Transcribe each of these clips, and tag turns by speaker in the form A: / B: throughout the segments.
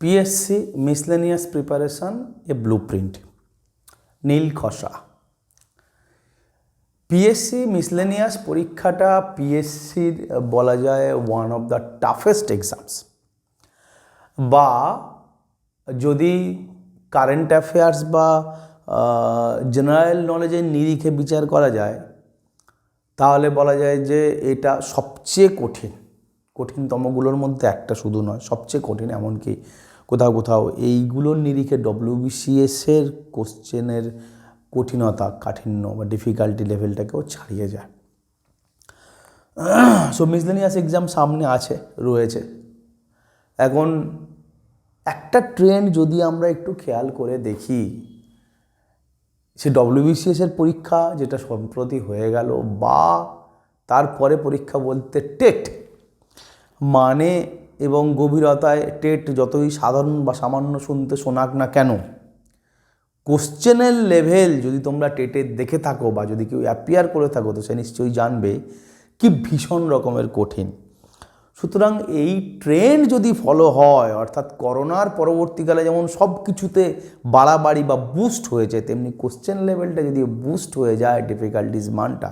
A: PSC miscellaneous preparation a blueprint নীল খসা। PSC miscellaneous পরীক্ষাটা পিএসসির বলা যায় one of the toughest exams বা যদি কারেন্ট অ্যাফেয়ার্স বা জেনারেল নলেজের নিরিখে বিচার করা যায়, তাহলে বলা যায় যে এটা সবচেয়ে কঠিন। কঠিনতমগুলোর মধ্যে একটা শুধু নয়, সবচেয়ে কঠিন এমনকি কোথাও কোথাও। এইগুলোর নিরিখে ডব্লিউবিসিএসের কোশ্চেনের কঠিনতা, কাঠিন্য বা ডিফিকাল্টি লেভেলটাকেও ছাড়িয়ে যায়। সো মিসলেনিয়াস এক্সাম সামনে আছে, রয়েছে। এখন একটা ট্রেন্ড যদি আমরা একটু খেয়াল করে দেখি, সে ডব্লিউবিসিএস এর পরীক্ষা যেটা সম্প্রতি হয়ে গেল বা তারপরে পরীক্ষা বলতে টেট মানে এবং গভীরতায় টেট যতই সাধারণ বা সামান্য শুনতে শোনাক না কেন, কোশ্চেনের লেভেল যদি তোমরা টেটে দেখে থাকো বা যদি কেউ অ্যাপিয়ার করে থাকো, তো সে নিশ্চয়ই জানবে কি ভীষণ রকমের কঠিন। সুতরাং এই ট্রেন্ড যদি ফলো হয়, অর্থাৎ করোনার পরবর্তীকালে যেমন সব কিছুতে বাড়াবাড়ি বা বুস্ট হয়েছে, তেমনি কোশ্চেন লেভেলটা যদি বুস্ট হয়ে যায় ডিফিকাল্টিস মানটা,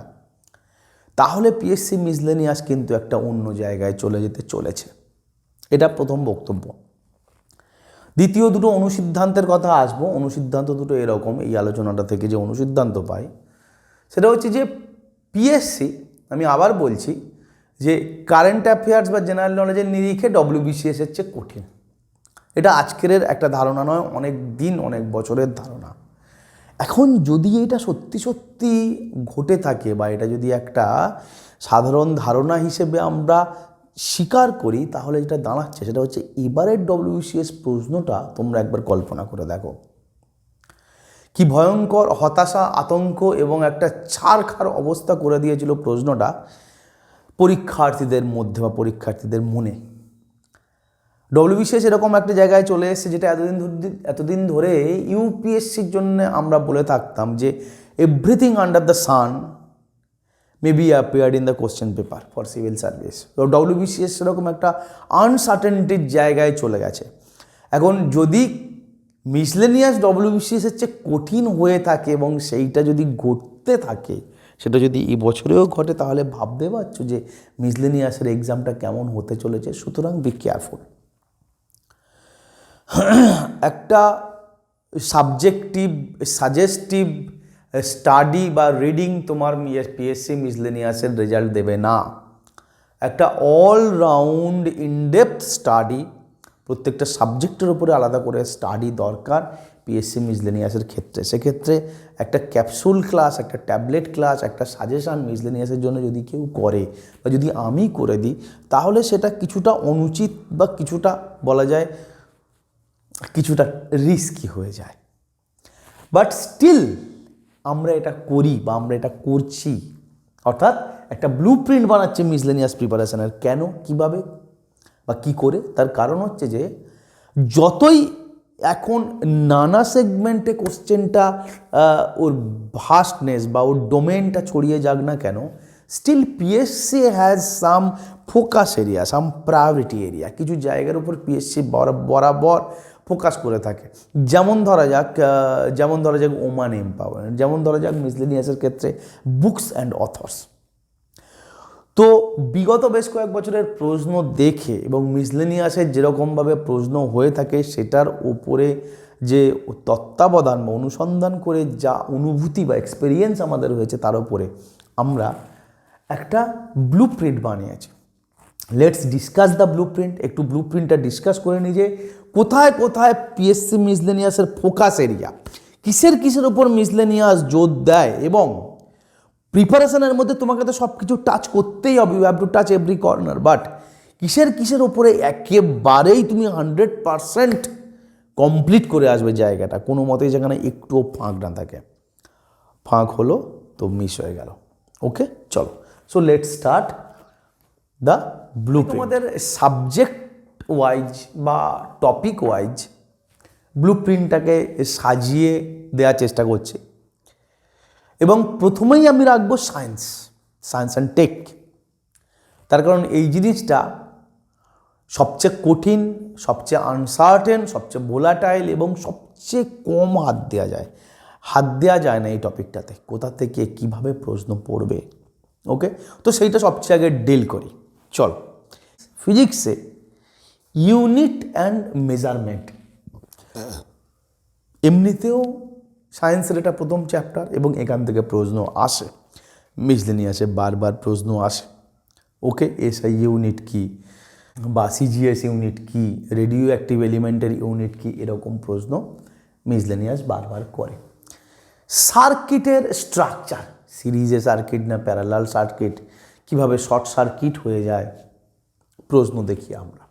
A: তাহলে পিএসসি মিসলেনিয়াস কিন্তু একটা অন্য জায়গায় চলে যেতে চলেছে। এটা প্রথম বক্তব্য। দ্বিতীয় দুটো অনুসিদ্ধান্তের কথা আসব। অনুসিদ্ধান্ত দুটো এরকম, এই আলোচনাটা থেকে যে অনুসিদ্ধান্ত পাই, সেটা হচ্ছে যে পিএসসি আমি আবার বলছি যে কারেন্ট অ্যাফেয়ার্স বা জেনারেল নলেজের নিরিখে ডব্লিউবিসিএস এর চেয়ে কঠিন। এটা আজকের একটা ধারণা নয়, অনেক দিন, অনেক বছরের ধারণা। এখন যদি এটা সত্যি সত্যি ঘটে থাকে বা এটা যদি একটা সাধারণ ধারণা হিসেবে আমরা স্বীকার করি, তাহলে যেটা দাঁড়াচ্ছে সেটা হচ্ছে এবারের ডব্লিউসিএস প্রশ্নটা তোমরা একবার কল্পনা করে দেখো। কি ভয়ঙ্কর হতাশা, আতঙ্ক এবং একটা ছাড়খার অবস্থা করে দিয়েছিল প্রশ্নটা পরীক্ষার্থীদের মধ্যে বা পরীক্ষার্থীদের মনে। ডব্লিউবিসিএস এরকম একটা জায়গায় চলে এসেছে যেটা এতদিন এতদিন ধরে ইউপিএসসির জন্য আমরা বলে থাকতাম যে everything under the sun may be appeared in the question paper for civil service তো ডব্লিউবিসিএস সেরকম একটা আনসার্টেনটির জায়গায় চলে গেছে। এখন যদি মিসলেনিয়াস ডব্লিউবিসিএসের চেয়ে কঠিন হয়ে থাকে এবং সেইটা যদি ঘটতে থাকে, সেটা যদি এই বছরেও ঘটে, তাহলে ভাবতে পারছ যে মিসলেনিয়াসের এক্সামটা কেমন হতে চলেছে। সুতরাং বি কেয়ারফুল একটা সাবজেক্টিভ সাজেস্টিভ স্টাডি বা রিডিং তোমার পিএসসি মিসলেনিয়াসের রেজাল্ট দেবে না। একটা অলরাউন্ড ইনডেপথ স্টাডি প্রত্যেকটা সাবজেক্টের উপরে আলাদা করে স্টাডি দরকার পিএসসি মিসলেনিয়াসের ক্ষেত্রে। সেক্ষেত্রে একটা ক্যাপসুল ক্লাস একটা ট্যাবলেট ক্লাস একটা সাজেশান মিসলেনিয়াসের জন্য যদি কেউ করে বা যদি আমি করে দিই, তাহলে সেটা কিছুটা অনুচিত বা কিছুটা বলা যায় কিছুটা রিস্কি হয়ে যায়। বাট স্টিল আমরা এটা করি বা আমরা এটা করছি। অর্থাৎ একটা ব্লু প্রিন্ট বানাচ্ছে মিসলেনিয়াস প্রিপারেশনের কেন? কীভাবে? বা কি করে? তার কারণ হচ্ছে যে, যতই এখন নানা সেগমেন্টে কোশ্চেনটা ওর ভাস্টনেস বা ওর ডোমেনটা ছড়িয়ে যাক না কেন still PSC has some focus area some priority area কিছু জায়গার উপর পিএসসি বরাবর ফোকাস করে থাকে। যেমন ধরা যাক যেমন ধরা যাক ওমান এম্পাওয়ারমেন্ট যেমন ধরা যাক মিসলেনিয়াসের ক্ষেত্রে বুকস অ্যান্ড অথর্স। তো বিগত বেশ কয়েক বছরের প্রশ্ন দেখে এবং মিসলেনিয়াসের যেরকমভাবে প্রশ্ন হয়ে থাকে, সেটার ওপরে যে তত্ত্বাবধান বা অনুসন্ধান করে যা অনুভূতি বা এক্সপিরিয়েন্স আমাদের হয়েছে, তার উপরে আমরা একটা ব্লু প্রিন্ট বানিয়েছি। Let's discuss the blueprint একটু ব্লু প্রিন্টটা ডিসকাস করে যে কোথায় কোথায় পিএসসি মিসলেনিয়াসের ফোকাস এরিয়া কিসের কিসের উপর মিসলেনিয়াস জোর দেয়? এবং প্রিপারেশনের মধ্যে তোমাকে তো সব কিছু টাচ করতেই হবে you have to touch every corner but কিসের কিসের ওপরে একেবারেই তুমি হান্ড্রেড পারসেন্ট কমপ্লিট করে আসবে জায়গাটা? কোনো মতেই যেখানে একটুও ফাঁক না থাকে। ফাঁক হলো তো মিস হয়ে গেল। ওকে চলো। So let start the blue তোমাদের সাবজেক্ট ওয়াইজ বা টপিক ওয়াইজ ব্লু প্রিন্টটাকে সাজিয়ে দেওয়ার চেষ্টা করছে। এবং প্রথমেই আমি রাখব সায়েন্স সায়েন্স অ্যান্ড টেক তার কারণ এই জিনিসটা সবচেয়ে কঠিন, সবচেয়ে আনসার্টেন সবচেয়ে ভোলাটাইল এবং সবচেয়ে কম হাত দেওয়া যায়। হাত দেওয়া যায় না এই টপিকটাতে কোথা থেকে কীভাবে প্রশ্ন পড়বে ওকে তো সেইটা সবচেয়ে আগে ডিল করি। চল। ফিজিক্সে ইউনিট অ্যান্ড মেজারমেন্ট। এমনিতেও সায়েন্সের এটা প্রথম চ্যাপ্টার এবং এখান থেকে প্রশ্ন আসে। মিসলেনিয়াসে বারবার প্রশ্ন আসে। ওকে, এসআই ইউনিট কি বা সিজিএস ইউনিট কি রেডিও অ্যাক্টিভ এলিমেন্টের ইউনিট কি, এরকম প্রশ্ন মিসলেনিয়াস বারবার করে। সার্কিটের স্ট্রাকচার, সিরিজে সার্কিট না প্যারালাল সার্কিট, কীভাবে শর্ট সার্কিট হয়ে যায়, প্রশ্ন দেখি আমরা।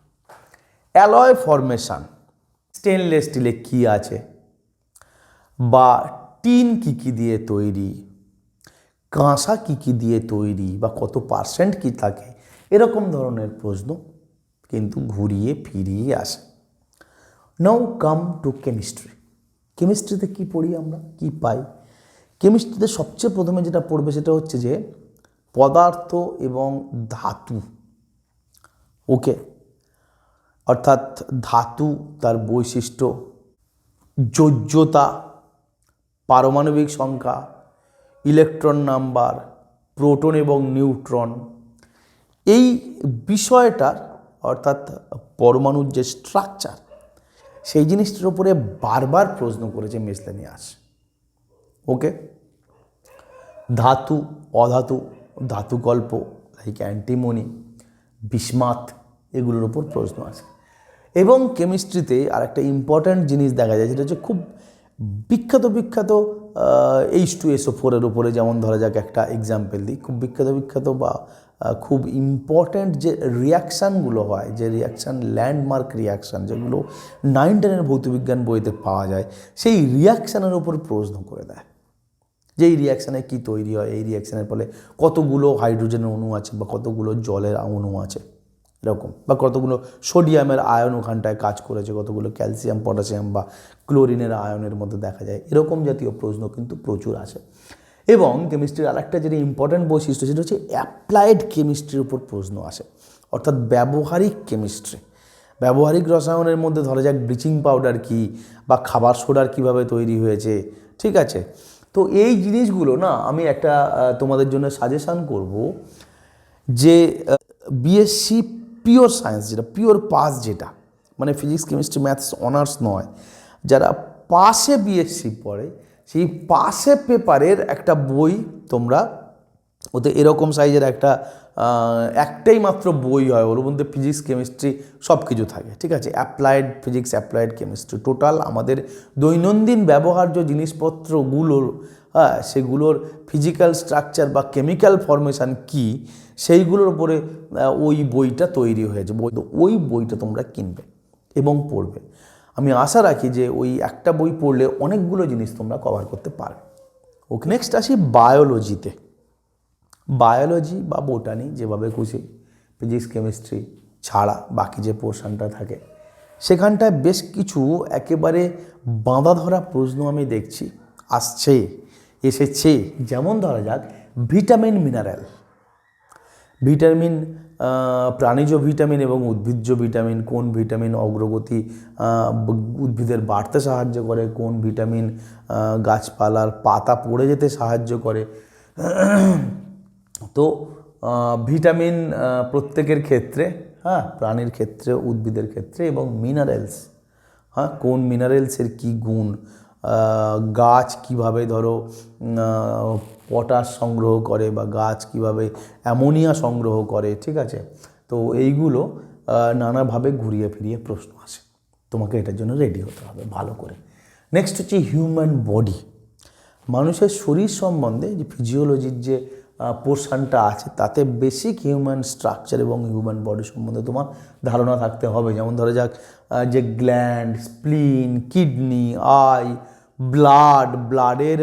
A: Alloy formation. স্টেনলেস স্টিলে কী আছে? বা টিন কী কী দিয়ে তৈরি? কাঁসা কী কী দিয়ে তৈরি? বা কত পার্সেন্ট কী থাকে? এরকম ধরনের প্রশ্ন কিন্তু ঘুরিয়ে ফিরিয়ে আসে। Now come to chemistry. কেমিস্ট্রিতে কি পড়ি আমরা? কি পাই? কেমিস্ট্রিতে সবচেয়ে প্রথমে যেটা পড়বে সেটা হচ্ছে যে পদার্থ এবং ধাতু। ওকে? অর্থাৎ ধাতু, তার বৈশিষ্ট্য, যোজ্যতা, পারমাণবিক সংখ্যা, ইলেকট্রন নাম্বার, প্রোটন এবং নিউট্রন। এই বিষয়টার অর্থাৎ পরমাণুর যে স্ট্রাকচার সেই জিনিসটার উপরে বারবার প্রশ্ন করেছে মেসলেনিয়াস। ওকে ধাতু, অধাতু, ধাতু গল্প লাইক অ্যান্টিমনি বিস্মাত, এগুলোর উপর প্রশ্ন আছে। এবং কেমিস্ট্রিতে আরেকটা ইম্পর্ট্যান্ট জিনিস দেখা যায়, যেটা হচ্ছে খুব বিখ্যাত বিখ্যাত এইচ টু এসও ফোরের উপরে যেমন ধরা যাক একটা এক্সাম্পল দিই, খুব বিখ্যাত বিখ্যাত বা খুব ইম্পর্ট্যান্ট যে রিয়াকশানগুলো হয়, যে রিয়াকশান ল্যান্ডমার্ক রিয়াকশান যেগুলো নাইন টেনের ভৌতবিজ্ঞান বইতে পাওয়া যায়, সেই রিয়াকশানের উপর প্রশ্ন করে দেয়। যে এই রিয়াকশানে কী তৈরি হয়, এই রিয়াকশানের ফলে কতগুলো হাইড্রোজেনের অণু আছে বা কতগুলো জলের অণু আছে। এরকম। বা কতগুলো সোডিয়ামের আয়ন ওখানটায় কাজ করেছে, কতগুলো ক্যালসিয়াম, পটাশিয়াম বা ক্লোরিনের আয়নের মধ্যে দেখা যায়। এরকম জাতীয় প্রশ্ন কিন্তু প্রচুর আসে এবং কেমিস্ট্রির আরেকটা যেটা ইম্পর্ট্যান্ট বৈশিষ্ট্য, সেটা হচ্ছে অ্যাপ্লাইড কেমিস্ট্রির উপর প্রশ্ন আসে। অর্থাৎ ব্যবহারিক কেমিস্ট্রি ব্যবহারিক রসায়নের মধ্যে ধরা যাক ব্লিচিং পাউডার কি বা খাবার সোডার কীভাবে তৈরি হয়েছে, ঠিক আছে? তো এই জিনিসগুলো না আমি একটা তোমাদের জন্য সাজেশান করব যে বিএসসি পিওর সায়েন্স যেটা পিওর পাস যেটা মানে ফিজিক্স কেমিস্ট্রি ম্যাথস অনার্স নয়। যারা পাশে বিএসসি পড়ে, সেই পাশে পেপারের একটা বই তোমরা, ওতে এরকম সাইজের একটা একটাই মাত্র বই হয় ওর মধ্যে ফিজিক্স কেমিস্ট্রি সব কিছু থাকে, ঠিক আছে? Applied physics applied chemistry total আমাদের দৈনন্দিন ব্যবহার্য জিনিসপত্রগুলোর হ্যাঁ সেগুলোর ফিজিক্যাল স্ট্রাকচার বা কেমিক্যাল ফরমেশান কি সেইগুলোর উপরে ওই বইটা তৈরি হয়েছে। বই ওই বইটা তোমরা কিনবে এবং পড়বে। আমি আশা রাখি যে ওই একটা বই পড়লে অনেকগুলো জিনিস তোমরা কভার করতে পারবে। ওকে নেক্সট আসি বায়োলজিতে বায়োলজি বা বোটানি যেভাবে খুশি ফিজিক্স কেমিস্ট্রি ছাড়া বাকি যে পোর্শনটা থাকে, সেখানটায় বেশ কিছু একেবারে বাঁধা ধরা প্রশ্ন আমি দেখছি, আসছে, এসেছে। যেমন ধরা যাক ভিটামিন মিনারেল ভিটামিন প্রাণীজ ভিটামিন এবং উদ্ভিজ্জ ভিটামিন, কোন ভিটামিন অগ্রগতি উদ্ভিদের বাড়তে সাহায্য করে, কোন ভিটামিন গাছপালার পাতা পড়ে যেতে সাহায্য করে। তো ভিটামিন প্রত্যেকের ক্ষেত্রে হ্যাঁ প্রাণীর ক্ষেত্রে, উদ্ভিদের ক্ষেত্রে এবং মিনারেলস হ্যাঁ কোন মিনারেলসের কী গুণ গাছ কীভাবে ধরো পটাশ সংগ্রহ করে বা গাছ কীভাবে অ্যামোনিয়া সংগ্রহ করে, ঠিক আছে? তো এইগুলো নানাভাবে ঘুরিয়ে ফিরিয়ে প্রশ্ন আসে। তোমাকে এটার জন্য রেডি হতে হবে, ভালো করে। নেক্সট হচ্ছে হিউম্যান বডি মানুষের শরীর সম্বন্ধে যে ফিজিওলজির যে পোর্শনটা আছে, তাতে বেসিক হিউম্যান স্ট্রাকচার এবং হিউম্যান বডি সম্বন্ধে তোমার ধারণা থাকতে হবে। যেমন ধরা যাক যে gland spleen kidney eye blood ব্লাডের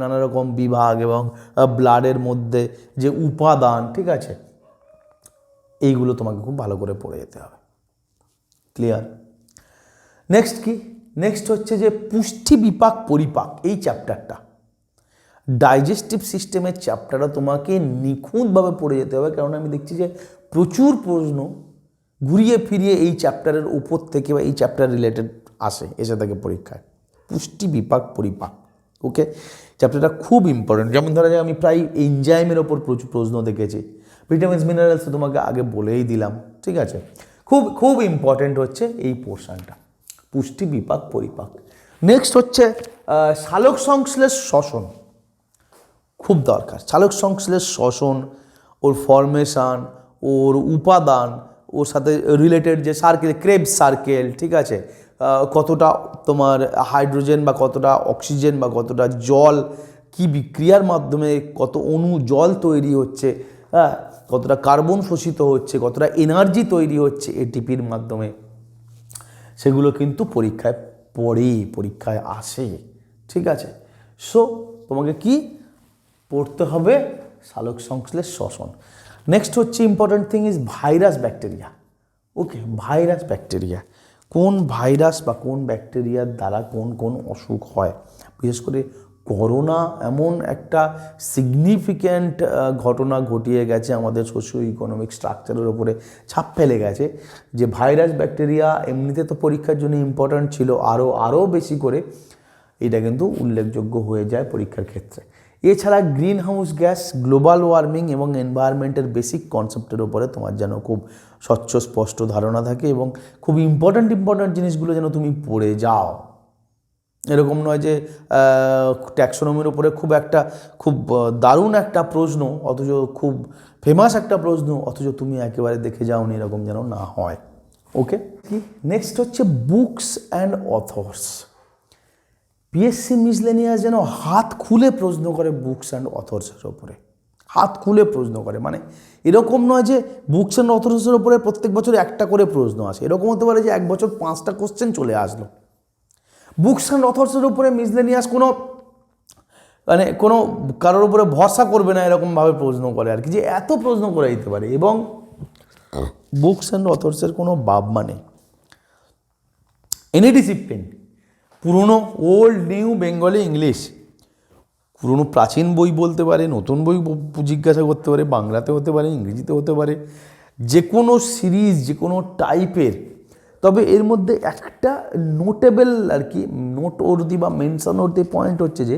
A: নানা রকম বিভাগ এবং ব্লাডের মধ্যে যে উপাদান, ঠিক আছে? এইগুলো তোমাকে খুব ভালো করে পড়ে যেতে হবে। ক্লিয়ার নেক্সট কি? নেক্সট হচ্ছে যে পুষ্টি বিপাক পরিপাক, এই চ্যাপ্টারটা ডাইজেস্টিভ সিস্টেমের চ্যাপ্টারটা তোমাকে নিখুঁতভাবে পড়ে যেতে হবে। কারণ আমি দেখছি যে প্রচুর প্রশ্ন ঘুরিয়ে ফিরিয়ে এই চ্যাপ্টারের উপর থেকে বা এই চ্যাপ্টার রিলেটেড আসে এসে থাকে পরীক্ষায়। পুষ্টি বিপাক পরিপাক ওকে চ্যাপ্টারটা খুব ইম্পর্টেন্ট যেমন ধরা যায় আমি প্রায় এনজাইমের ওপর প্রচুর প্রশ্ন দেখেছি। ভিটামিনস মিনারেলস তোমাকে আগে বলেই দিলাম, ঠিক আছে? খুব খুব ইম্পর্টেন্ট হচ্ছে এই পোর্শনটা পুষ্টি বিপাক পরিপাক। নেক্সট হচ্ছে সালোক সংশ্লেষ শ্বসন। খুব দরকার। চালক সংশ্লেষ শ্বসন, ওর ফরমেশন ওর উপাদান, ওর সাথে রিলেটেড যে সার্কেল ক্রেব সার্কেল ঠিক আছে? কতটা তোমার হাইড্রোজেন বা কতটা অক্সিজেন বা কতটা জল, কি বিক্রিয়ার মাধ্যমে কত অণু জল তৈরি হচ্ছে হ্যাঁ? কতটা কার্বন শোষিত হচ্ছে, কতটা এনার্জি তৈরি হচ্ছে এটিপির মাধ্যমে। সেগুলো কিন্তু পরীক্ষায় পড়ে পরীক্ষায় আসে, ঠিক আছে? সো তোমাকে কি পড়তে হবে সালোক সংশ্লেষ শ্বসন। নেক্সট হচ্ছে important thing is virus bacteria okay virus bacteria কোন ভাইরাস বা কোন ব্যাকটেরিয়ার দ্বারা কোন কোন অসুখ হয়? বিশেষ করে করোনা এমন একটা সিগনিফিক্যান্ট ঘটনা ঘটিয়ে গেছে আমাদের সোশিও ইকোনমিক স্ট্রাকচারের ওপরে ছাপ ফেলে গেছে যে ভাইরাস ব্যাকটেরিয়া এমনিতে তো পরীক্ষার জন্য ইম্পর্ট্যান্ট ছিল আরও আরও বেশি করে। এটা কিন্তু উল্লেখযোগ্য হয়ে যায় পরীক্ষার ক্ষেত্রে। এছাড়া greenhouse gas, global warming এবং এনভায়রনমেন্টের বেসিক কনসেপ্টের উপরে তোমার যেন খুব স্বচ্ছ, স্পষ্ট ধারণা থাকে এবং খুব ইম্পর্ট্যান্ট ইম্পর্ট্যান্ট জিনিসগুলো যেন তুমি পড়ে যাও। এরকম নয় যে ট্যাক্সোনমির উপরে খুব একটা, খুব দারুণ একটা প্রশ্ন, অথচ খুব ফেমাস একটা প্রশ্ন, অথচ তুমি একেবারে দেখে যাওনি এরকম যেন না হয়। ওকে কি? নেক্সট হচ্ছে books and authors PSC miscellaneous যেন হাত খুলে প্রশ্ন করে বুকস অ্যান্ড অথর্সের ওপরে। হাত খুলে প্রশ্ন করে মানে এরকম নয় যে বুকস অ্যান্ড অথর্সের ওপরে প্রত্যেক বছর একটা করে প্রশ্ন আসে এরকম হতে পারে যে এক বছর পাঁচটা কোশ্চেন চলে আসলো। বুকস অ্যান্ড অথর্সের উপরে মিসলেনিয়াস কোনো মানে কোনো কারোর উপরে ভরসা করবে না এরকমভাবে প্রশ্ন করে আর কি যে এত প্রশ্ন করে দিতে পারে। এবং বুকস অ্যান্ড অথর্সের কোনো বাবমা মানে এনি ডিসিপ্লিন পুরনো ওল্ড নিউ বেঙ্গলি ইংলিশ পুরনো প্রাচীন বই বলতে পারে, নতুন বই জিজ্ঞাসা করতে পারে, বাংলাতে হতে পারে, ইংরেজিতে হতে পারে যে কোনো সিরিজ যে কোনো টাইপের তবে এর মধ্যে একটা নোটেবল আর কি নোট অর্দি বা মেনশন অর্দি পয়েন্ট হচ্ছে যে,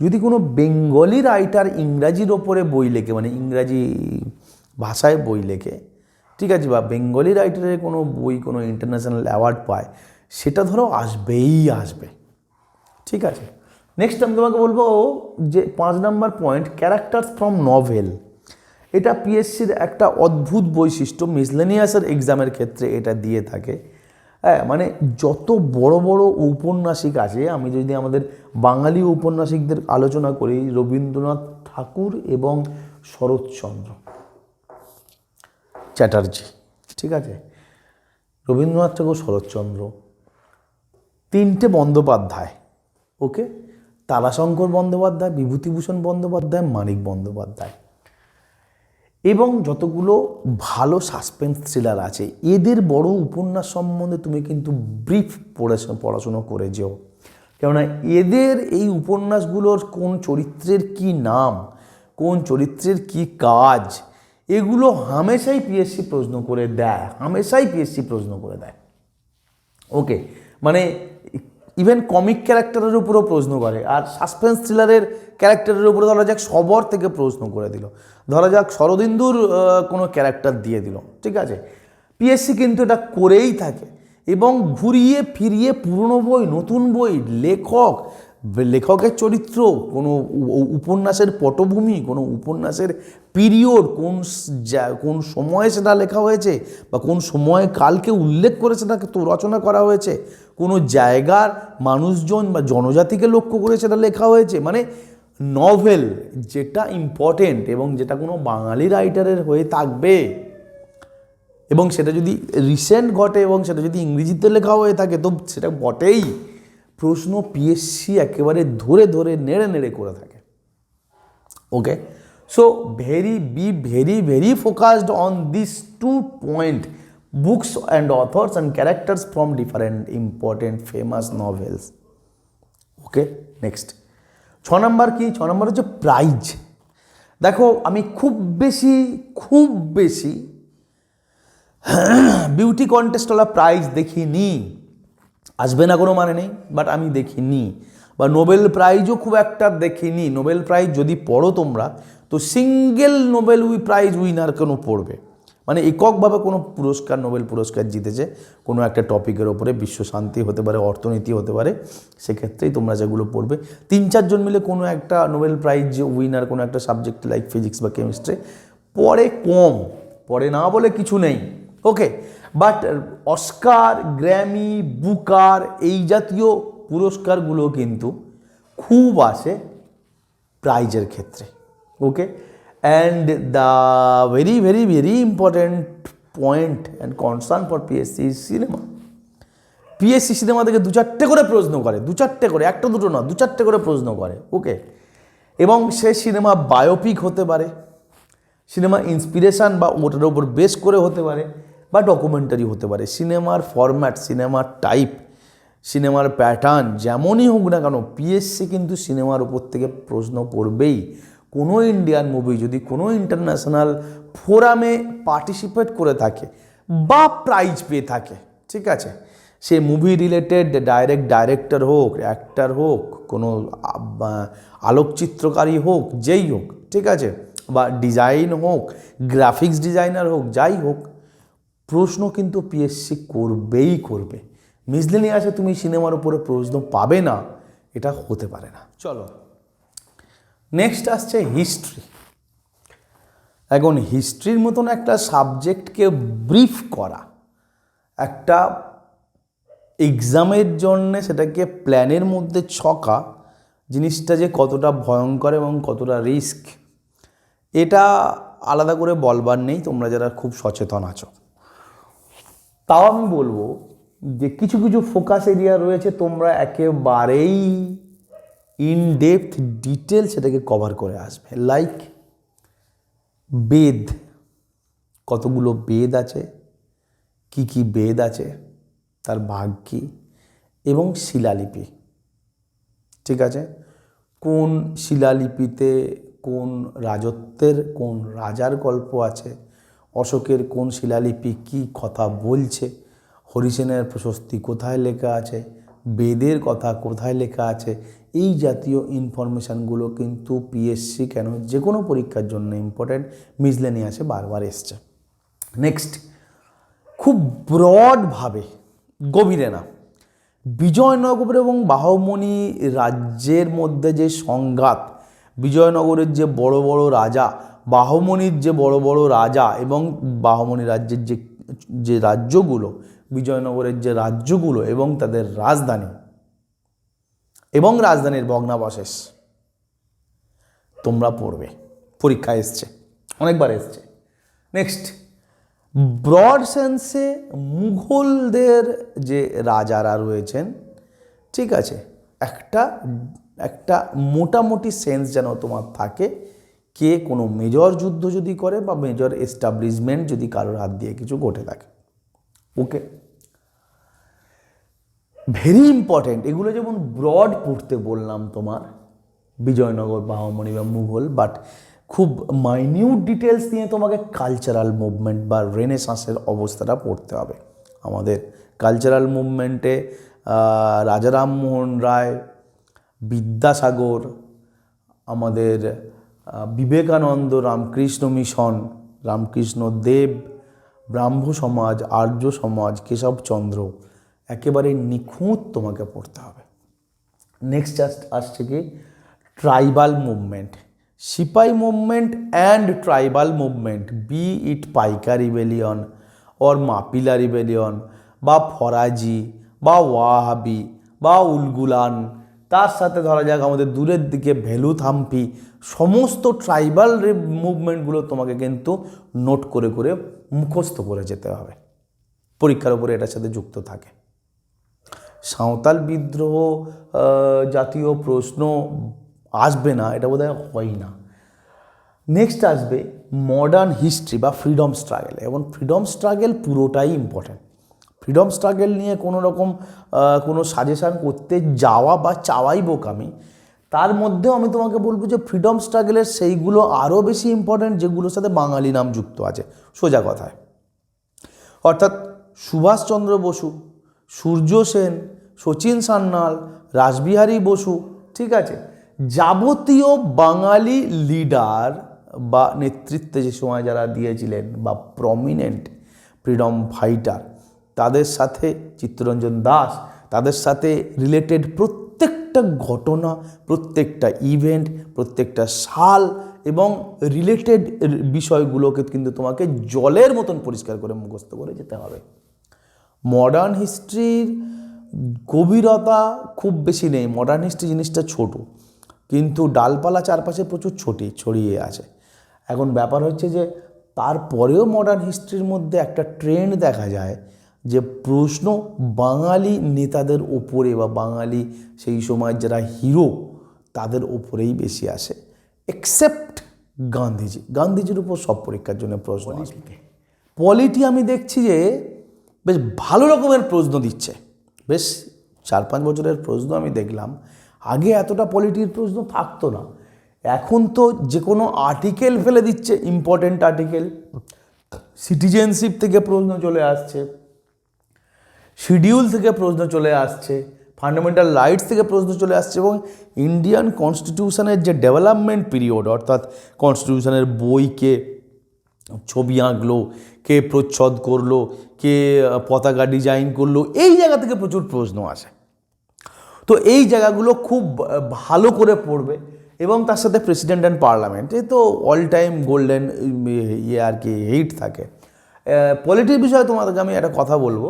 A: যদি কোনো বেঙ্গলি রাইটার ইংরাজির ওপরে বই লেখে মানে ইংরাজি ভাষায় বই লেখে, ঠিক আছে, বা বেঙ্গলি রাইটারের কোনো বই, কোনো ইন্টারন্যাশনাল অ্যাওয়ার্ড পায় সেটা ধরো আসবেই আসবে। ঠিক আছে? নেক্সট আমি তোমাকে বলব যে পাঁচ number point characters from novel এটা পিএসসির একটা অদ্ভুত বৈশিষ্ট্য মিসলেনিয়াসের এক্সামের ক্ষেত্রে এটা দিয়ে থাকে। হ্যাঁ মানে যত বড় বড় ঔপন্যাসিক আছে, আমি যদি আমাদের বাঙালি ঔপন্যাসিকদের আলোচনা করি, রবীন্দ্রনাথ ঠাকুর এবং শরৎচন্দ্র চ্যাটার্জি, ঠিক আছে? রবীন্দ্রনাথ ঠাকুর, শরৎচন্দ্র। তিনটে বন্দ্যোপাধ্যায়, ওকে? তারাশঙ্কর বন্দ্যোপাধ্যায়, বিভূতিভূষণ বন্দ্যোপাধ্যায়, মানিক বন্দ্যোপাধ্যায়। এবং যতগুলো ভালো সাসপেন্স থ্রিলার আছে, এদের বড় উপন্যাস সম্বন্ধে তুমি কিন্তু ব্রিফ পড়ে পড়াশুনো করে যেও। কেননা এদের এই উপন্যাসগুলোর কোন চরিত্রের কি নাম, কোন চরিত্রের কি কাজ, এগুলো হামেশাই পিএসসি প্রশ্ন করে দেয়, হামেশাই পিএসসি প্রশ্ন করে দেয়। ওকে? মানে ইভেন কমিক ক্যারেক্টারের উপরেও প্রশ্ন করে। আর সাসপেন্স থ্রিলারের ক্যারেক্টারের উপরে ধরা যাক, সবর থেকে প্রশ্ন করে দিল। ধরা যাক, শরদিন্দুর কোনো ক্যারেক্টার দিয়ে দিল। ঠিক আছে? পিএসসি কিন্তু এটা করেই থাকে। এবং ঘুরিয়ে ফিরিয়ে পুরনো বই, নতুন বই, লেখক লেখকের চরিত্র, কোনো উপন্যাসের পটভূমি, কোনো উপন্যাসের পিরিয়ড, কোন কোন সময়ে সেটা লেখা হয়েছে বা কোন সময়ে কালকে উল্লেখ করে সেটাকে তো রচনা করা হয়েছে, কোনো জায়গার মানুষজন বা জনজাতিকে লক্ষ্য করে সেটা লেখা হয়েছে মানে নভেল যেটা ইম্পর্টেন্ট এবং যেটা কোনো বাঙালি রাইটারের হয়ে থাকবে এবং সেটা যদি রিসেন্ট ঘটে এবং সেটা যদি ইংরেজিতে লেখা হয়ে থাকে, তো সেটা বটেই। প্রশ্ন পিএসসি একেবারে ধরে ধরে নেড়ে নেড়ে করে থাকে। Okay so very be very very focused on this two point books and authors and characters from different important famous novels okay next ছ নম্বর কি? ছ নম্বর হচ্ছে প্রাইজ দেখো, আমি খুব বেশি খুব বেশি বিউটি কন্টেস্টওয়ালা প্রাইজ দেখিনি। আসবে না কোনো মানে নেই বাট আমি দেখিনি। বা নোবেল প্রাইজও খুব একটা দেখিনি। নোবেল প্রাইজ যদি পড়ো তোমরা, তো single Nobel we prize winner কোনো পড়বে? মানে এককভাবে কোনো পুরস্কার নোবেল পুরস্কার জিতেছে, কোনো একটা টপিকের ওপরে বিশ্ব শান্তি হতে পারে, অর্থনীতি হতে পারে, সেক্ষেত্রেই তোমরা যেগুলো পড়বে। তিন চারজন মিলে কোনো একটা নোবেল প্রাইজ যে উইনার কোনো একটা সাবজেক্ট লাইক ফিজিক্স বা কেমিস্ট্রি পরে কম। পরে না বলে কিছু নেই। Okay but Oscar Grammy Booker এই জাতীয় পুরস্কারগুলো কিন্তু খুব আসে প্রাইজের ক্ষেত্রে okay and the very very very important point and concern for PSC cinema PSC cinema থেকে দু চারটে করে প্রশ্ন করে, দু চারটে করে, একটা দুটো না দু চারটে করে প্রশ্ন করে ওকে এবং সে সিনেমা বায়োপিক হতে পারে সিনেমা ইন্সপিরেশান বা ওটার ওপর বেস করে হতে পারে। বা ডকুমেন্টারি হতে পারে। সিনেমার ফরম্যাট সিনেমার টাইপ সিনেমার প্যাটার্ন যেমনই হোক না কেন পিএসসি কিন্তু সিনেমার উপর থেকে প্রশ্ন করবেই। কোনো ইন্ডিয়ান মুভি যদি কোনো ইন্টারন্যাশনাল ফোরামে পার্টিসিপেট করে থাকে বা প্রাইজ পেয়ে থাকে, ঠিক আছে? সে মুভি রিলেটেড ডাইরেক্ট ডাইরেক্টর হোক অ্যাক্টর হোক, কোনো আলোকচিত্রকারী হোক, যেই হোক, ঠিক আছে? বা ডিজাইন হোক গ্রাফিক্স ডিজাইনার হোক, যাই হোক প্রশ্ন কিন্তু পিএসসি করবেই করবে। মিসলেনিয়াসে তুমি সিনেমার উপরে প্রশ্ন পাবে না এটা হতে পারে না। চলো। নেক্সট আসছে হিস্ট্রি এখন হিস্ট্রির মতন একটা সাবজেক্টকে ব্রিফ করা। একটা এক্সামের জন্যে সেটাকে প্ল্যানের মধ্যে ছকা জিনিসটা যে কতটা ভয়ঙ্কর এবং কতটা রিস্ক এটা আলাদা করে বলবার নেই তোমরা যারা খুব সচেতন আছো। তাও আমি বলব যে কিছু কিছু ফোকাস এরিয়া রয়েছে তোমরা একেবারেই ইন ডেপথ ডিটেল সেটাকে কভার করে আসবে। লাইক বেদ। কতগুলো বেদ আছে? কি কি বেদ আছে? তার ভাগ কী? এবং শিলালিপি। ঠিক আছে? কোন শিলালিপিতে কোন রাজত্বের, কোন রাজার গল্প আছে? অশোকের কোন শিলালিপি কি কথা বলছে? হরিসেনের প্রশস্তি কোথায় লেখা আছে? বেদের কথা কোথায় লেখা আছে? এই জাতীয় ইনফরমেশানগুলো কিন্তু পিএসসি কেন যে কোনো পরীক্ষার জন্য ইম্পর্ট্যান্ট মিসলেনিয়াসে বারবার এসছে। নেক্সট খুব ব্রডভাবে গভীরে না। বিজয়নগর এবং বাহমণি রাজ্যের মধ্যে যে সংঘাত, বিজয়নগরের যে বড় বড় রাজা বাহমনির যে বড় বড় রাজা এবং বাহমনি রাজ্যের যে যে রাজ্যগুলো, বিজয়নগরের যে রাজ্যগুলো এবং তাদের রাজধানী এবং রাজধানীর ভগ্নাবশেষ, তোমরা পড়বে। পরীক্ষা এসছে, অনেকবার এসছে। নেক্সট ব্রড সেন্সে মুঘলদের যে রাজারা রয়েছেন, ঠিক আছে, একটা একটা মোটামুটি সেন্স যেন তোমার থাকে কে কোনো মেজর যুদ্ধ যদি করে বা মেজর এস্টাবলিশমেন্ট যদি কারোর হাত দিয়ে কিছু ঘটে থাকে। ওকে ভেরি ইম্পর্ট্যান্ট এগুলো যেমন ব্রড পড়তে বললাম তোমার, বিজয়নগর বাহমনি বা মুঘল বাট খুব মাইনিউট ডিটেলস নিয়ে তোমাকে কালচারাল মুভমেন্ট বা রেনেসাঁসের অবস্থাটা পড়তে হবে। আমাদের কালচারাল মুভমেন্টে রাজা রামমোহন রায়, বিদ্যাসাগর, আমাদের বিবেকানন্দ রামকৃষ্ণ মিশন, রামকৃষ্ণ দেব, ব্রাহ্ম সমাজ, আর্য সমাজ কেশবচন্দ্র একেবারে নিখুঁত তোমাকে পড়তে হবে। নেক্সট জাস্ট আসছে কি? Tribal movement sepoy movement and tribal movement be it Paika rebellion or Mappila rebellion বা ফরাজি বা ওয়াহাবি বা উলগুলান তার সাথে ধরা যাক আমাদের দূরের দিকে ভেলু থাম্পি, সমস্ত ট্রাইবাল মুভমেন্টগুলো তোমাকে কিন্তু নোট করে করে মুখস্থ করে যেতে হবে। পরীক্ষার উপরে এটার সাথে যুক্ত থাকে। সাঁওতাল বিদ্রোহ জাতীয় প্রশ্ন আসবে না, এটা বোধহয় হয় না। নেক্সট আসবে মডার্ন হিস্ট্রি বা ফ্রিডম স্ট্রাগেল এবং ফ্রিডম স্ট্রাগেল পুরোটাই ইম্পর্ট্যান্ট ফ্রিডম স্ট্রাগল নিয়ে কোনো রকম কোনো সাজেশান করতে যাওয়া বা চাওয়াই বোকামি তার মধ্যেও আমি তোমাকে বলব যে ফ্রিডম স্ট্রাগলের সেইগুলো আরও বেশি ইম্পর্ট্যান্ট যেগুলোর সাথে বাঙালি নাম যুক্ত আছে। সোজা কথায়। অর্থাৎ সুভাষচন্দ্র বসু, সূর্য সেন শচীন সান্যাল, রাসবিহারী বসু, ঠিক আছে, যাবতীয় বাঙালি লিডার বা নেতৃত্বে যে সময় যারা দিয়েছিলেন বা প্রমিনেন্ট ফ্রিডম ফাইটার তাদের সাথে চিত্তরঞ্জন দাস, তাদের সাথে রিলেটেড প্রত্যেকটা ঘটনা, প্রত্যেকটা ইভেন্ট প্রত্যেকটা সাল এবং রিলেটেড বিষয়গুলোকে কিন্তু তোমাকে জলের মতন পরিষ্কার করে মুখস্থ করে যেতে হবে। মডার্ন হিস্ট্রির গভীরতা খুব বেশি নেই। মডার্ন হিস্ট্রি জিনিসটা ছোট, কিন্তু ডালপালা চারপাশে প্রচুর ছটি ছড়িয়ে আছে। এখন ব্যাপার হচ্ছে যে, তারপরেও মডার্ন হিস্ট্রির মধ্যে একটা ট্রেন্ড দেখা যায় যে প্রশ্ন বাঙালি নেতাদের ওপরে বা বাঙালি সেই সময় যারা হিরো তাদের ওপরেই বেশি আসে এক্সেপ্ট গান্ধীজি। গান্ধীজির উপর সব পরীক্ষার জন্য প্রশ্ন পলিটি আমি দেখছি যে বেশ ভালো রকমের প্রশ্ন দিচ্ছে। বেশ চার পাঁচ বছরের প্রশ্ন আমি দেখলাম। আগে এতটা পলিটির প্রশ্ন থাকতো না। এখন তো যে কোনো আর্টিকেল ফেলে দিচ্ছে ইম্পর্টেন্ট আর্টিকেল সিটিজেনশিপ থেকে প্রশ্ন চলে আসছে। শিডিউল থেকে প্রশ্ন চলে আসছে ফান্ডামেন্টাল রাইটস থেকে প্রশ্ন চলে আসছে এবং ইন্ডিয়ান কনস্টিটিউশনের যে ডেভেলপমেন্ট পিরিয়ড অর্থাৎ কনস্টিটিউশনের বইকে, ছবি আঁকলো, কে প্রচ্ছদ করল, কে পতাকা ডিজাইন করল, এই জায়গা থেকে প্রচুর প্রশ্ন আসে। তো এই জায়গাগুলো খুব ভালো করে পড়বে এবং তার সাথে প্রেসিডেন্ট অ্যান্ড পার্লামেন্ট এ তো অল টাইম গোল্ডেন ইয়ে আর কি হিট থাকে। পলিটির বিষয়ে তোমাদেরকে আমি একটা কথা বলব।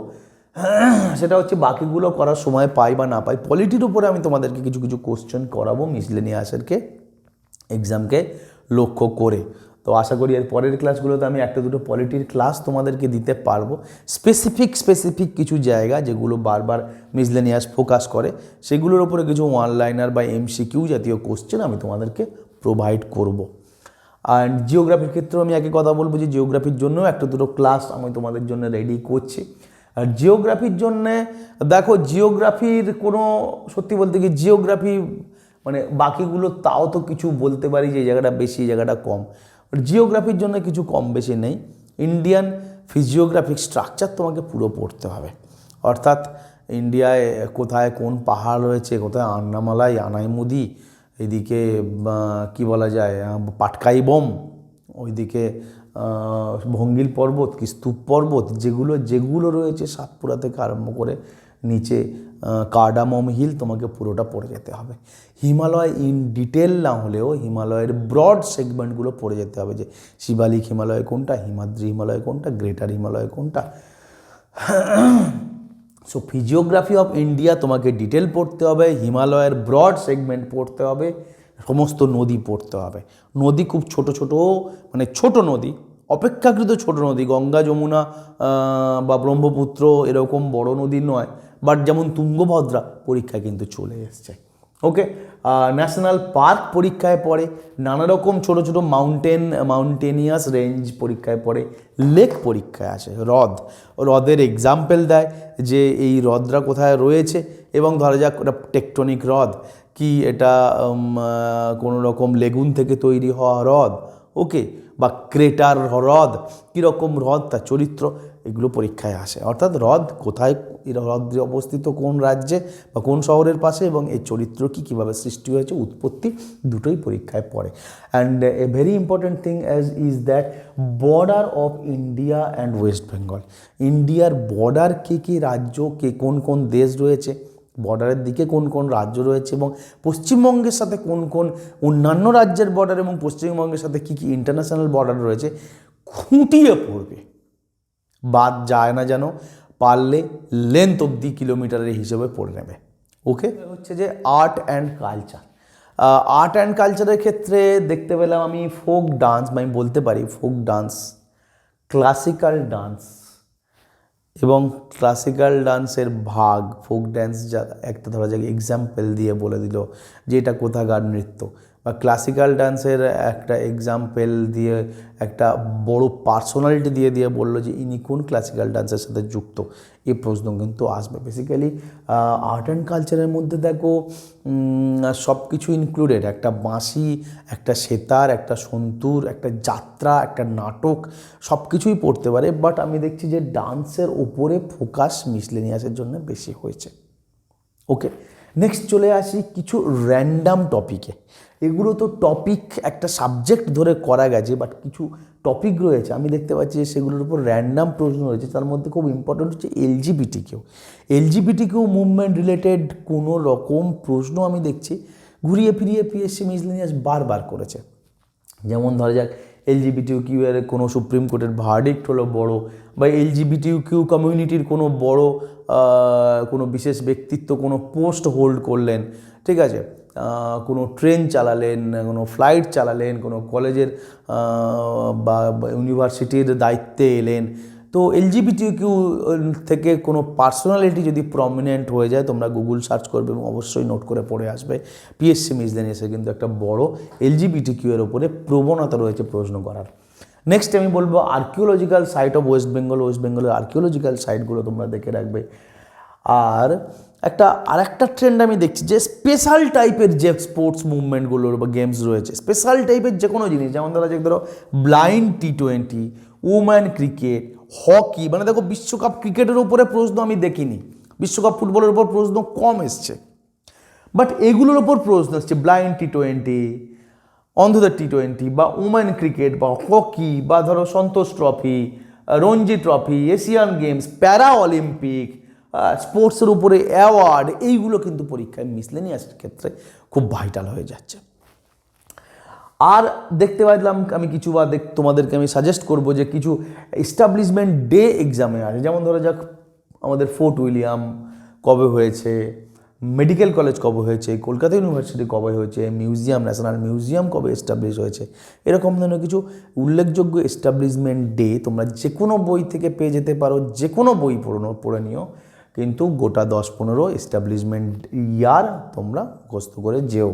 A: সেটা হচ্ছে বাকিগুলো করার সময় পাই বা না পাই। পলিটির উপরে আমি তোমাদেরকে কিছু কিছু কোশ্চেন করাবো মিসলেনিয়াসেরকে এক্সামকে লক্ষ্য করে। তো আশা করি এর পরের ক্লাসগুলোতে আমি একটা দুটো পলিটির ক্লাস তোমাদেরকে দিতে পারব। স্পেসিফিক স্পেসিফিক কিছু জায়গা যেগুলো বারবার মিসলেনিয়াস ফোকাস করে, সেগুলোর উপরে কিছু ওয়ান লাইনার বা এমসিকিউ জাতীয় কোশ্চেন আমি তোমাদেরকে প্রোভাইড করব। আর জিওগ্রাফির ক্ষেত্রেও আমি একই কথা বলব যে জিওগ্রাফির জন্য একটা দুটো ক্লাস আমি তোমাদের জন্য রেডি করছি। আর জিওগ্রাফির জন্যে, দেখো জিওগ্রাফির কোনো, সত্যি বলতে কি জিওগ্রাফি মানে বাকিগুলো তাও তো কিছু বলতে পারি যে এই জায়গাটা বেশি, এই জায়গাটা কম। জিওগ্রাফির জন্য কিছু কম বেশি নেই। ইন্ডিয়ান ফিজিওগ্রাফিক স্ট্রাকচার তোমাকে পুরো পড়তে হবে। অর্থাৎ ইন্ডিয়ায় কোথায় কোন পাহাড় রয়েছে, কোথায় আন্নামালাই, আনাইমুদি, এদিকে কি বলা যায় পাটকাই বম ওইদিকে ভঙ্গিল পর্বত কি স্তূপ পর্বত, যেগুলো যেগুলো রয়েছে সাতপুরা থেকে আরম্ভ করে নিচে কার্ডামম হিল, তোমাকে পুরোটা পড়ে যেতে হবে। হিমালয় ইন ডিটেল না হলেও হিমালয়ের ব্রড সেগমেন্টগুলো পড়ে যেতে হবে যে শিবালিক হিমালয় কোনটা, হিমাদ্রি হিমালয় কোনটা, গ্রেটার হিমালয় কোনটা। সো ফিজিওগ্রাফি অফ ইন্ডিয়া তোমাকে ডিটেল পড়তে হবে, হিমালয়ের ব্রড সেগমেন্ট পড়তে হবে, সমস্ত নদী পড়তে হবে। নদী খুব ছোট ছোট মানে ছোট নদী অপেক্ষাকৃত ছোট নদী, গঙ্গা, যমুনা বা ব্রহ্মপুত্র এরকম বড় নদী নয় বাট যেমন তুঙ্গভদ্রা পরীক্ষায় কিন্তু চলে এসছে। ওকে ন্যাশনাল পার্ক পরীক্ষায় পড়ে নানা রকম ছোট ছোট মাউন্টেন, মাউন্টেনিয়াস রেঞ্জ পরীক্ষায় পড়ে, লেক পরীক্ষায় আসে, হ্রদ। হ্রদের এক্সাম্পল দেয় যে এই হ্রদরা কোথায় রয়েছে এবং ধরা যাক ওটা টেকটনিক হ্রদ, কি এটা কোনো রকম লেগুন থেকে তৈরি হওয়া হ্রদ। ওকে বা ক্রেটার হ্রদ, কীরকম হ্রদ তার চরিত্র, এগুলো পরীক্ষায় আসে। অর্থাৎ হ্রদ কোথায়, এর হ্রদটি অবস্থিত কোন রাজ্যে বা কোন শহরের পাশে এবং এর চরিত্র কি, কীভাবে সৃষ্টি হয়েছে, উৎপত্তি দুটোই পরীক্ষায় পড়ে। And a very important thing as is that border of India and West Bengal ইন্ডিয়ার বর্ডার কে, কী রাজ্য, কে কোন কোন দেশ রয়েছে বর্ডারের দিকে কোন কোন রাজ্য রয়েছে এবং পশ্চিমবঙ্গের সাথে কোন কোন অন্যান্য রাজ্যের বর্ডার এবং পশ্চিমবঙ্গের সাথে কী কী ইন্টারন্যাশনাল বর্ডার রয়েছে, খুঁটিয়ে পড়বে। বাদ যায় না যেন, পারলে লেন্থ অব্দি কিলোমিটারের হিসেবে পড়ে নেবে। ওকে হচ্ছে যে art and culture art and কালচারের ক্ষেত্রে দেখতে পেলাম আমি ফোক ডান্স বা আমি বলতে পারি ফোক ডান্স ক্লাসিক্যাল ডান্স এবং ক্লাসিক্যাল ডান্সের ভাগ ফোক ড্যান্স যা একটা ধরা যাক এক্সাম্পল দিয়ে বলে দিল যে এটা কোথাকার নৃত্য। বা ক্লাসিক্যাল ডান্সের একটা এক্সাম্পল দিয়ে, একটা বড় পার্সোনালিটি দিয়ে দিয়ে বলল যে, ইনি কোন ক্লাসিক্যাল ডান্সের সাথে যুক্ত? এই প্রশ্ন কিন্তু আসবে। বেসিক্যালি আর্ট অ্যান্ড কালচারের মধ্যে দেখো সব কিছু ইনক্লুডেড একটা বাঁশি, একটা সেতার, একটা সন্তুর, একটা যাত্রা, একটা নাটক সব কিছুই পড়তে পারে। বাট আমি দেখছি যে ডান্সের ওপরে ফোকাস মিসলেনিয়াসের জন্য বেশি হয়েছে। ওকে নেক্সট চলে আসি কিছু র্যান্ডাম টপিকে এগুলো তো টপিক একটা সাবজেক্ট ধরে করা গেছে বাট কিছু টপিক রয়েছে। আমি দেখতে পাচ্ছি যে সেগুলোর উপর র্যান্ডাম প্রশ্ন রয়েছে, তার মধ্যে খুব ইম্পর্টেন্ট হচ্ছে এলজিবিটি কেউ। এলজিবিটি কেউ মুভমেন্ট রিলেটেড কোনো রকম প্রশ্ন আমি দেখছি, ঘুরিয়ে ফিরিয়ে পিএসসি মিসলিনিয়াস বারবার করেছে। যেমন ধরা যাক এলজিবিটিউ কিউ এর কোনো সুপ্রিম কোর্টের ভার্ডিক্ট হলো বড়, বা এলজিবিটিউ কিউ কমিউনিটির কোনো বড় কোনো বিশেষ ব্যক্তিত্ব কোনো পোস্ট হোল্ড করলেন, ঠিক আছে? কোনো ট্রেন চালালেন, কোনো ফ্লাইট চালালেন, কোনো কলেজের বা ইউনিভার্সিটির দায়িত্বে এলেন। তো এলজিবিটিউ কিউ থেকে কোনো পার্সোনালিটি যদি প্রমিনেন্ট হয়ে যায়, তোমরা গুগল সার্চ করবে এবং অবশ্যই নোট করে পড়ে আসবে। পিএসসি মিসলেন এসে কিন্তু একটা বড় এলজিবিটি কিউ এর উপরে প্রবণতা রয়েছে প্রশ্ন করার। নেক্সট আমি বলব archaeological site of West Bengal West বেঙ্গলের আর্কিওলজিক্যাল সাইটগুলো তোমরা দেখে রাখবে। আর একটা আর একটা ট্রেন্ড আমি দেখছি যে স্পেশাল টাইপের যে স্পোর্টস মুভমেন্টগুলোর বা গেমস রয়েছে স্পেশাল টাইপের যে কোনো জিনিস, যেমন ধরা যাক ধরো blind T twenty woman cricket hockey মানে দেখো বিশ্বকাপ ক্রিকেটের উপরে প্রশ্ন আমি দেখিনি। বিশ্বকাপ ফুটবলের উপর প্রশ্ন কম এসছে। বাট এগুলোর ওপর প্রশ্ন আসছে ব্লাইন্ড টি টোয়েন্টি অন্ধদের টি টোয়েন্টি বা উমেন ক্রিকেট বা হকি বা ধরো Santosh trophy Ranji trophy Asian games para Olympic স্পোর্টসের উপরে অ্যাওয়ার্ড এইগুলো কিন্তু পরীক্ষায় মিসলেনিয়াসের ক্ষেত্রে খুব ভাইটাল হয়ে যাচ্ছে। আর দেখতে পাইলাম আমি কিছু বা দেখ, তোমাদেরকে আমি সাজেস্ট করব যে কিছু এস্টাবলিশমেন্ট ডে এক্সামে আছে যেমন ধরো যাক, আমাদের ফোর্ট উইলিয়াম কবে হয়েছে মেডিকেল কলেজ কবে হয়েছে, কলকাতা ইউনিভার্সিটি কবে হয়েছে মিউজিয়াম ন্যাশনাল মিউজিয়াম কবে এস্টাবলিশ হয়েছে, এরকম ধরনের কিছু উল্লেখযোগ্য এস্টাবলিশমেন্ট ডে তোমরা যে কোনো বই থেকে পেয়ে যেতে পারো যে কোনো বই পড়ো, পড়ে নিও। কিন্তু গোটা দশ পনেরো এস্টাবলিশমেন্ট ইয়ার তোমরা মুখস্থ করে যেও।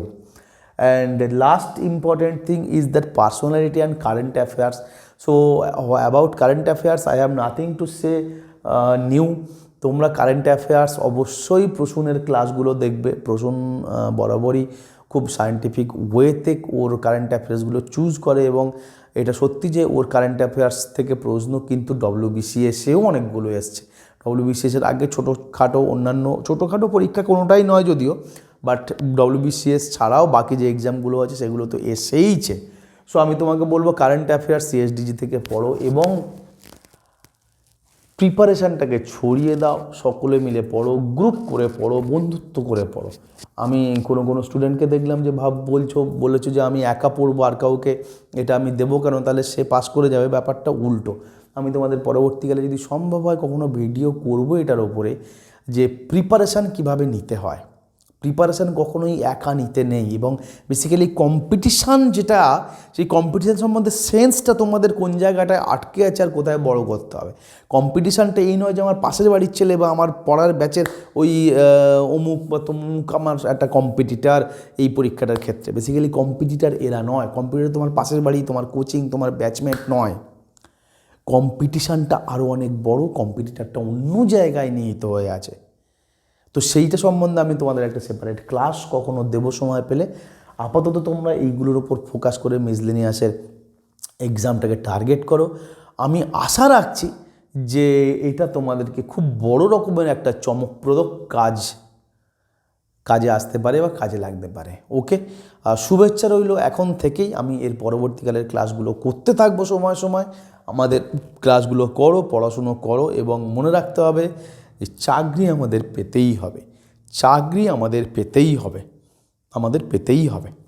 A: And last last thing is that personality and current affairs so so current affairs I affairs nothing to say uh, new. তোমরা কারেন্ট অ্যাফেয়ার্স অবশ্যই প্রসূনের ক্লাসগুলো দেখবে। প্রসূন বরাবরই খুব সায়েন্টিফিক ওয়েতে ওর কারেন্ট অ্যাফেয়ার্সগুলো চুজ করে এবং এটা সত্যি যে ওর কারেন্ট অ্যাফেয়ার্স থেকে প্রশ্ন কিন্তু ডব্লিউবিসিএসেও অনেকগুলো এসছে। ডব্লিউবিসিএসের আগে ছোটোখাটো অন্যান্য, ছোটোখাটো পরীক্ষা কোনোটাই নয় যদিও বাট ডব্লিউবিসিএস ছাড়াও বাকি যে এক্সামগুলো আছে সেগুলো তো এসেইছে। সো আমি তোমাকে বলব কারেন্ট অ্যাফেয়ার্স সিএসডিজি থেকে পড়ো এবং প্রিপারেশানটাকে ছড়িয়ে দাও, সকলে মিলে পড়ো গ্রুপ করে পড়ো, বন্ধুত্ব করে পড়ো। আমি কোনো কোনো স্টুডেন্টকে দেখলাম যে ভাব বলছো, বলেছ যে আমি একা পড়ব আর কাউকে, এটা আমি দেবো কেন? তাহলে সে পাস করে যাবে, ব্যাপারটা উল্টো। আমি তোমাদের পরবর্তীকালে যদি সম্ভব হয় কখনো ভিডিও করব এটার ওপরে যে প্রিপারেশান কীভাবে নিতে হয়। প্রিপারেশান কখনোই একা নিতে নেই এবং বেসিক্যালি কম্পিটিশান যেটা, সেই কম্পিটিশান সম্বন্ধে সেন্সটা তোমাদের কোন জায়গাটায় আটকে আছে আর কোথায় বড় করতে হবে। কম্পিটিশানটা এই নয় যে আমার পাশের বাড়ির ছেলে বা আমার পড়ার ব্যাচের ওই অমুক বা তমুক আমার একটা কম্পিটিটার এই পরীক্ষাটার ক্ষেত্রে। বেসিক্যালি কম্পিটিটার এরা নয়। কম্পিটিটার তোমার পাশের বাড়ি, তোমার কোচিং তোমার ব্যাচমেট নয়। কম্পিটিশানটা আরও অনেক বড় কম্পিটিটারটা অন্য জায়গায় নিহিত হয়ে আছে। তো সেইটা সম্বন্ধে আমি তোমাদের একটা সেপারেট ক্লাস কখনো দেবো সময় পেলে। আপাতত তোমরা এইগুলোর ওপর ফোকাস করে মিসলেনিয়াসের এক্সামটাকে টার্গেট করো। আমি আশা রাখছি যে এটা তোমাদেরকে খুব বড় রকমের একটা চমকপ্রদ কাজ, কাজে আসতে পারে বা কাজে লাগতে পারে। ওকে শুভেচ্ছা রইল এখন থেকেই। আমি এর পরবর্তীকালের ক্লাসগুলো করতে থাকব সময় সময়। আমাদের ক্লাসগুলো করো, পড়াশুনো করো এবং মনে রাখতে হবে যে চাকরি আমাদের পেতেই হবে। চাকরি আমাদের পেতেই হবে। আমাদের পেতেই হবে।